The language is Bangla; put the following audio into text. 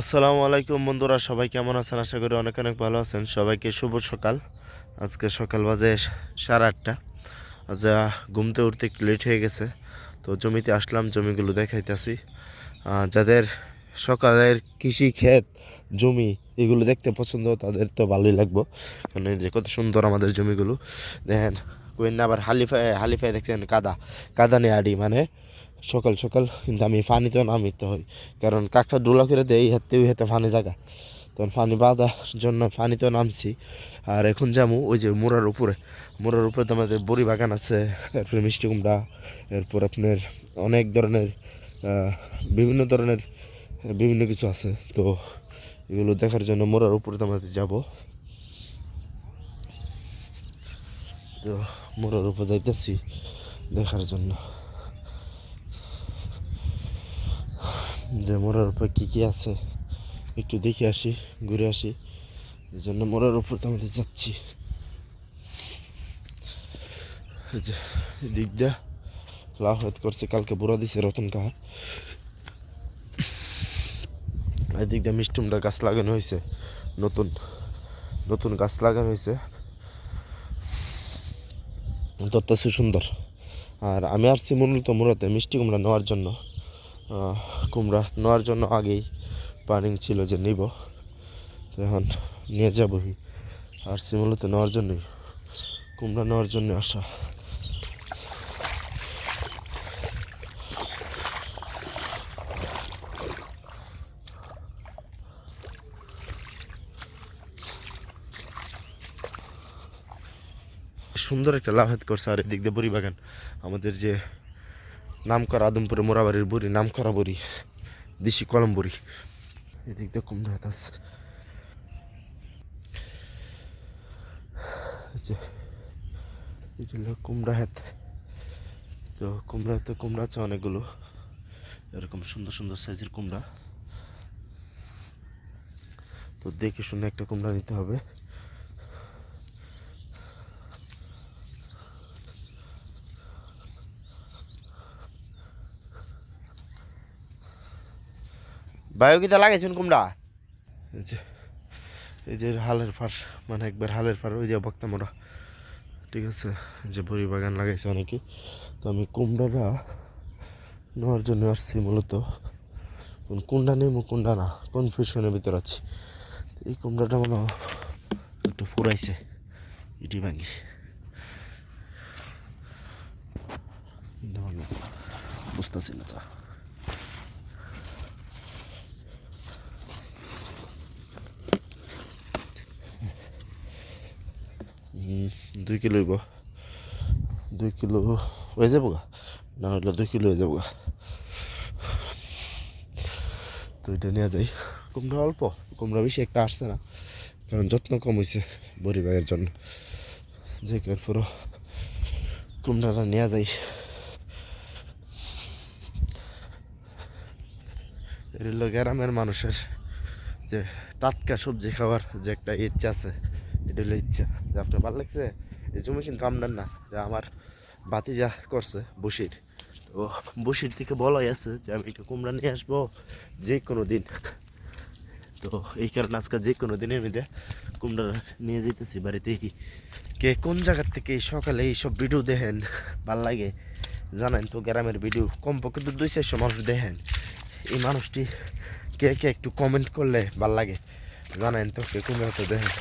আসসালামু আলাইকুম বন্ধুরা সবাই কেমন আছেন? আশা করি অনেক অনেক ভালো আছেন। সবাইকে শুভ সকাল। আজকে সকাল বাজে সাড়ে আটটা। আহ, ঘুমতে উঠতে একটু লেট হয়ে গেছে। তো জমিতে আসলাম জমিগুলো দেখাইতেছি। যাদের সকালের কৃষি ক্ষেত জমি এগুলো দেখতে পছন্দ তাদের তো ভালোই লাগবো। মানে যে কত সুন্দর আমাদের জমিগুলো। দেখেন কোয়েন আবার হালিফায় হালিফায় দেখছেন কাদা। কাদা নিয়ে আডি মানে সকাল সকাল কিন্তু আমি পানিতেও নামিতে হয় কারণ কাকটা ডোলা করে দেয়, এই হাতে, ওই হাতে পানি জায়গা তখন পানি বাঁধার জন্য পানিতেও নামছি আর এখন যাব ওই যে মোড়ার উপরে। মোড়ার উপরে তো আমাদের বড়ি বাগান আছে তারপরে মিষ্টি কুমড়া, এরপর আপনার অনেক ধরনের বিভিন্ন ধরনের, বিভিন্ন কিছু আছে। তো এগুলো দেখার জন্য মোড়ার উপরে তো আমাদের যাব। তো মোড়ার উপর যাইতেছি দেখার জন্য। যে মোড়ার উপর কী কী আছে, একটু দেখে আসি, ঘুরে আসি। এই জন্য মরার উপর তো আমাদের যাচ্ছি। যে এদিক দিয়ে লাভ হয়তো করছে, কালকে বুড়া দিছে রতন কাহা। এদিক দিয়ে মিষ্টুমটা গাছ লাগানো হয়েছে, নতুন নতুন গাছ লাগানো হয়েছে। তত্ত্বাছে সুন্দর আর আমি আসছি মূলত মূলত মিষ্টি কুমড়া নেওয়ার জন্য। কুমড়া নেওয়ার জন্য আগেই প্ল্যানিং ছিল যে নিব। এখন নিয়ে যাবই। আসছি মূলত নেওয়ার জন্যই, কুমড়া নেওয়ার জন্য আসা। সুন্দর একটা লাভেত করছে আর এদিক দিয়ে বড়ি বাগান। আমাদের যে নাম করা আদমপুরে মোরাবাড়ির বুড়ি নাম করা বড়ি, দেশি কলম বড়ি। এদিক দিয়ে হাত এটা হলো কুমড়া হাত। তো কুমড়া তো কুমড়া আছে অনেকগুলো। এরকম সুন্দর সুন্দর সাইজের কুমড়া। তো দেখে শুনে একটা কুমড়া নিতে হবে। বায়োগীতা লাগাইছেন কুমড়া? এই যে হালের ফার মানে একবার হালের ফার ওই যে বক্তা মোড়া ঠিক আছে, যে বড়ি বাগান লাগাইছে অনেকে। তো আমি কুমড়াটা নেওয়ার জন্য আসছি মূলত। কোন কুন্ডা নেব কুন্ডা না কনফিউশনের ভিতর আছি। এই কুমড়াটা মনে একটু ফুরাইছে, ইটি ভাঙি। বুঝতেছি না তো। দুই কিলো হইব। দুই কিলো হয়ে যাব গা? না হলে দুই কিলো হয়ে যাব গা। তো এটা নিয়ে যাই কুমড়া অল্প, কুমড়া বেশি একটা আসছে না, কারণ যত্ন কম হয়েছে বড়ি ব্যাগের জন্য। যে এরপরও কুমড়াটা নেওয়া যায়। গ্রামের মানুষের যে টাটকা সবজি খাওয়ার যে একটা ইচ্ছা আছে এটা হলো ইচ্ছা। যে আপনার ভালো লাগছে? এই জমি কিন্তু আমদান না। যে আমার বাতি যা করছে বসির। তো বসির থেকে বলাই আছে যে আমি একটু কুমড়া নিয়ে আসব যে কোনো দিন। তো এই কারণে আজকে যে কোনো দিনের মধ্যে কুমড়া নিয়ে যেতেছি বাড়িতে কে কোন জায়গার থেকে সকালে এইসব ভিডিও দেখেন, ভালো লাগে জানেন তো, গ্রামের ভিডিও। কমপক্ষে তো দুই, চারশো মানুষ দেখেন। এই মানুষটি কে কে একটু কমেন্ট করলে ভালো লাগে জানেন তো, কে কুমড়া তো দেখেন।